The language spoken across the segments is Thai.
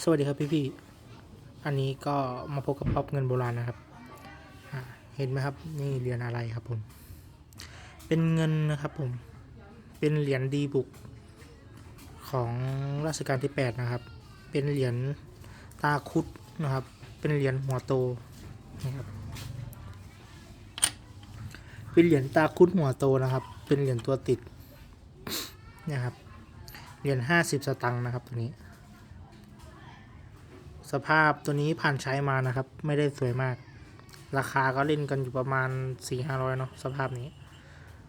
สวัสดีครับพี่พี่อันนี้ก็มาพบกับป๊อปเงินโบราณนะครับ เห็นไหมครับ นี่เหรียญอะไรครับผม เป็นเงินนะครับผม เป็นเหรียญดีบุกของรัชกาลที่ 8 นะครับ เป็นเหรียญตาคุดนะครับ เป็นเหรียญหัวโตนะครับ เป็นเหรียญตาคุดหัวโตนะครับ เป็นเหรียญตัวติดนะครับ เหรียญ50 สตังค์นะครับตัวนี้ สภาพตัวนี้ผ่านใช้มานะครับ ไม่ได้สวยมาก ราคาก็เล่นกันอยู่ประมาณ 4 5 0 0เนาะสภาพนี้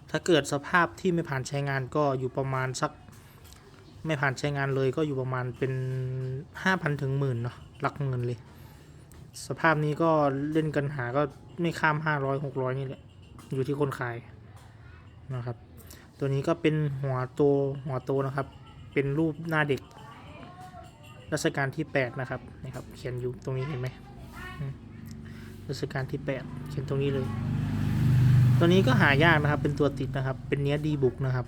ถ้าเกิดสภาพที่ไม่ผ่านใช้งานก็อยู่ประมาณสัก ไม่ผ่านใช้งานเลยก็อยู่ประมาณเป็น 5,000ถึงหมื่นเนาะหลักเงินเลย สภาพนี้ก็เล่นกันหาก็ไม่ข้าม 500 600 นี่แหละ อยู่ที่คนขายนะครับ ตัวนี้ก็เป็นหัวโตหัวโตนะครับ เป็นรูปหน้าเด็ก รัชกาลที่ 8 นะครับนี่ครับเขียนอยู่ตรงนี้เห็นไหมรัชกาลที่ 8 เขียนตรงนี้เลย ตัวนี้ก็หายากนะครับ เป็นตัวติดนะครับ เป็นเนี้ยดีบุกนะครับ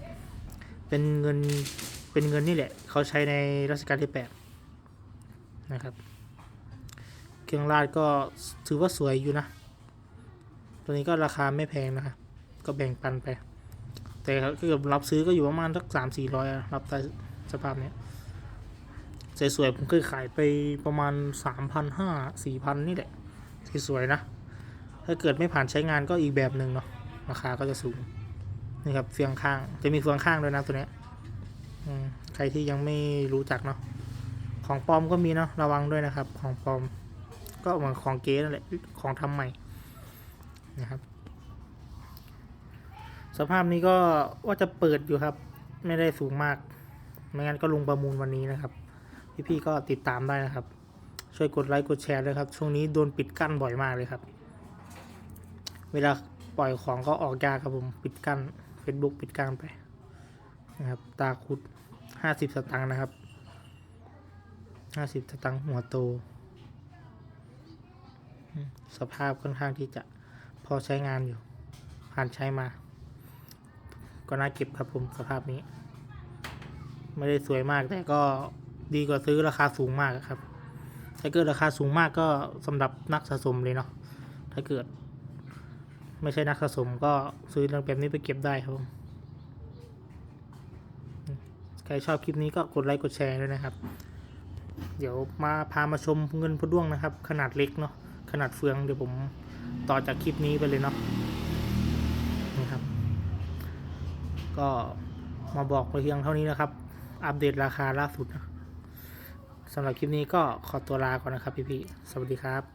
เป็นเงินเป็นเงินนี่แหละ เขาใช้ในรัชกาลที่ 8 นะครับ เครื่องราชก็ถือว่าสวยอยู่นะ ตัวนี้ก็ราคาไม่แพงนะครับ ก็แบ่งปันไป แต่เกิดรับซื้อก็อยู่ประมาณสักสามสี่ร้อยรับได้สภาพเนี้ย สวยๆผมเคยขายไปประมาณสามพันห้าสี่พันนี่แหละสวยๆนะ ถ้าเกิดไม่ผ่านใช้งานก็อีกแบบหนึ่งเนาะราคาก็จะสูงนี่ครับเฟืองข้างจะมีเฟืองข้างด้วยนะตัวเนี้ยใครที่ยังไม่รู้จักเนาะของปลอมก็มีเนาะระวังด้วยนะครับ ของปลอมก็เหมือนของเก๊นั่นแหละของทำใหม่นะครับ สภาพนี้ก็ว่าจะเปิดอยู่ครับ ไม่ได้สูงมาก ไม่งั้นก็ลงประมูลวันนี้นะครับ พี่ๆก็ติดตามได้นะครับ ช่วยกดไลค์กดแชร์ด้วยครับ ช่วงนี้โดนปิดกั้นบ่อยมากเลยครับ เวลาปล่อยของก็ออกยากครับผมปิดกั้น Facebook ปิดกั้นไปนะครับ ตาคุดห้าสิบสตังค์นะครับห้าสิบสตังค์หัวโต สภาพค่อนข้างที่จะพอใช้งานอยู่ ผ่านใช้มา ก็น่าเก็บครับผมสภาพนี้ ไม่ได้สวยมากแต่ก็ ดีกว่าซื้อราคาสูงมากครับ ถ้าเกิดราคาสูงมากก็สำหรับนักสะสมเลยเนาะ ถ้าเกิด ไม่ใช่นักสะสมก็ซื้อเรื่องแบบนี้ไปเก็บได้ครับผมใครชอบคลิปนี้ก็กดไลค์กดแชร์ด้วยนะครับ เดี๋ยวมาพามาชมเงินพด้วงนะครับ ขนาดเล็กเนาะ ขนาดเฟืองเดี๋ยวผมต่อจากคลิปนี้ไปเลยเนาะ นี่ครับ ก็มาบอกเพียงเท่านี้นะครับ อัปเดตราคาล่าสุดนะ สำหรับคลิปนี้ก็ขอตัวลาก่อนนะครับพี่ๆสวัสดีครับ